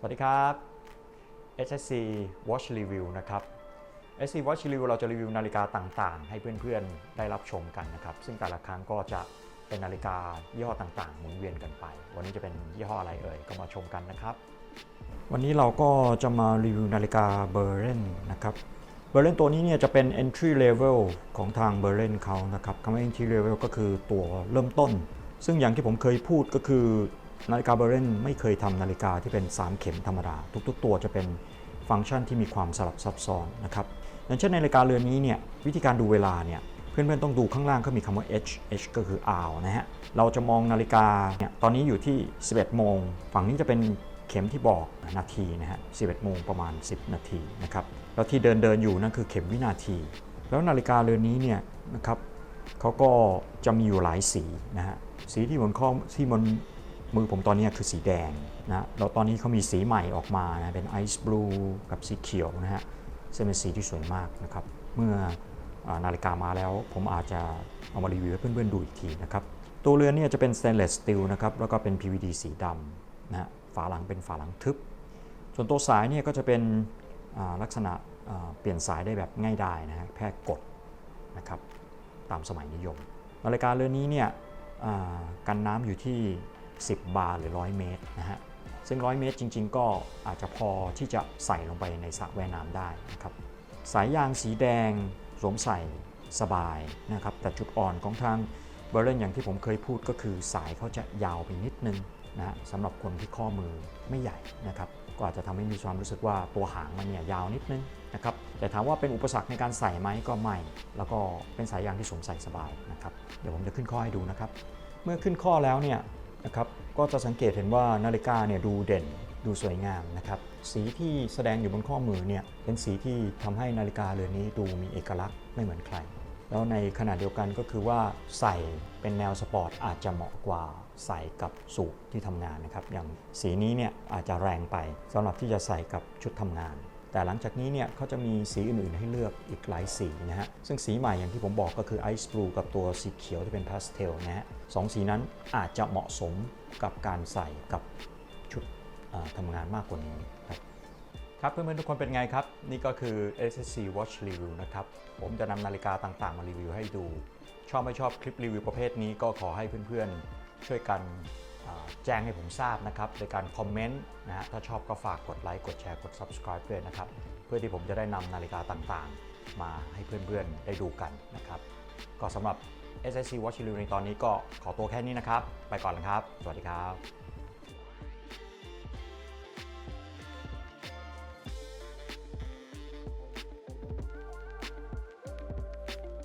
สวัสดีครับ SSC Watch Review นะครับ SSC Watch Review เราจะรีวิวนาฬิกาต่างๆ ให้เพื่อนๆ ได้รับชมกันนะครับ ซึ่งแต่ละครั้งก็จะเป็นนาฬิกายี่ห้อต่างๆ หมุนเวียนกันไป วันนี้จะเป็นยี่ห้ออะไรเอ่ย ก็มาชมกันนะครับ วันนี้เราก็จะมารีวิวนาฬิกาเบอร์เรนนะครับ เบอร์เรนตัวนี้เนี่ยจะเป็น entry level ของทางเบอร์เรนเขานะครับคำว่า entry level ก็คือตัวเริ่มต้น ซึ่งอย่างที่ผมเคยพูดก็คือ นาฬิกาเบอร์เรนไม่เคยทำนาฬิกาที่เป็น 3 เข็มธรรมดา ทุกๆ ตัวจะเป็นฟังก์ชันที่มีความสลับซับซ้อนนะครับอย่างเช่นนาฬิกาเรือนนี้เนี่ยวิธีการดูเวลาเนี่ยเพื่อนๆต้องดูข้างล่างเขามีคำว่า h h ก็คือ hour นะฮะเราจะมองนาฬิกาเนี่ยตอนนี้อยู่ที่ 11 โมง ฝั่งนี้จะเป็นเข็มที่บอกนาทีนะฮะ 11 โมงประมาณ 10 นาทีนะครับแล้วที่เดินเดินอยู่นั่นคือเข็มวินาที แล้วนาฬิกาเรือนนี้เนี่ยนะครับเขาก็จะมีอยู่หลายสีนะฮะสีที่บนข้อที่บน มือผมตอนนี้คือสีแดงนะแล้วตอนนี้เขามีสีใหม่ออกมานะเป็นไอซ์บลูกับสีเขียวนะฮะซึ่งเป็นสีที่สวยมากนะครับ เมื่ออนาฬิกามาแล้ว ผมอาจจะเอามารีวิวให้เพื่อนๆดูอีกทีนะครับ ตัวเรือนเนี่ยจะเป็น stainless steel นะครับ แล้วก็เป็น PVD สีดำนะฮะฝาหลังเป็นฝาหลังทึบ ส่วนตัวสายเนี่ยก็จะเป็นลักษณะเปลี่ยนสายได้แบบง่ายดายนะฮะแค่กดนะครับตามสมัยนิยม นาฬิกาเรือนนี้เนี่ยกันน้ำอยู่ที่ 10 บาร์หรือ 100 เมตรนะฮะซึ่ง 100 เมตรจริง ๆ ก็อาจจะพอที่จะใส่ลงไปในสระว่ายน้ำได้นะครับสายยางสีแดงสวมใส่สบายนะครับแต่จุดอ่อนของทางเบอร์เรนอย่างที่ผมเคยพูดก็คือสายเขาจะยาวไปนิดนึงนะฮะสำหรับคนที่ข้อมือไม่ใหญ่นะครับก็อาจจะทำให้มีความรู้สึกว่าตัวหางมันเนี่ยยาวนิดนึงนะครับแต่ถามว่าเป็นอุปสรรคในการใส่ไหมก็ไม่ แล้วก็เป็นสายยางที่สวมใส่สบายนะครับเดี๋ยวผมจะขึ้นข้อให้ดูนะครับ เมื่อขึ้นข้อแล้วเนี่ย นะครับก็จะสังเกตเห็นว่านาฬิกาเนี่ยดูเด่นดูสวยงามนะครับสีที่แสดงอยู่บนข้อมือเนี่ยเป็นสีที่ทำให้นาฬิกาเรือนนี้ดูมีเอกลักษณ์ไม่เหมือนใคร แล้วในขณะเดียวกันก็คือว่าใส่เป็นแนวสปอร์ตอาจจะเหมาะกว่าใส่กับสูทที่ทำงานนะครับอย่างสีนี้เนี่ยอาจจะแรงไปสำหรับที่จะใส่กับชุดทำงาน แต่หลังจากนี้เนี่ยเขาจะมีสีอื่นๆให้เลือกอีกหลายสีนะฮะ ซึ่งสีใหม่อย่างที่ผมบอกก็คือ Ice Blue กับตัวสีเขียวที่เป็นพาสเทลนะฮะสองสีนั้นอาจจะเหมาะสมกับการใส่กับชุดทำงานมากกว่านี้ครับครับเพื่อนๆทุกคนเป็นไงครับ นี่ก็คือ SSC Watch Review นะครับ ผมจะนำนาฬิกาต่างๆ มารีวิวให้ดู ชอบไม่ชอบคลิปรีวิวประเภทนี้ก็ขอให้เพื่อนๆ ช่วยกัน แจ้งให้ผมทราบนะครับโดยการคอมเมนต์นะฮะถ้าชอบก็ฝากกดไลค์กดแชร์กด Subscribe ด้วยนะครับ เพื่อที่ผมจะได้นำนาฬิกาต่างๆ มาให้เพื่อนๆได้ดูกันนะครับ ก็สำหรับ SSC Watch Review ในตอนนี้ก็ขอตัวแค่นี้นะครับ ไปก่อนครับ สวัสดีครับ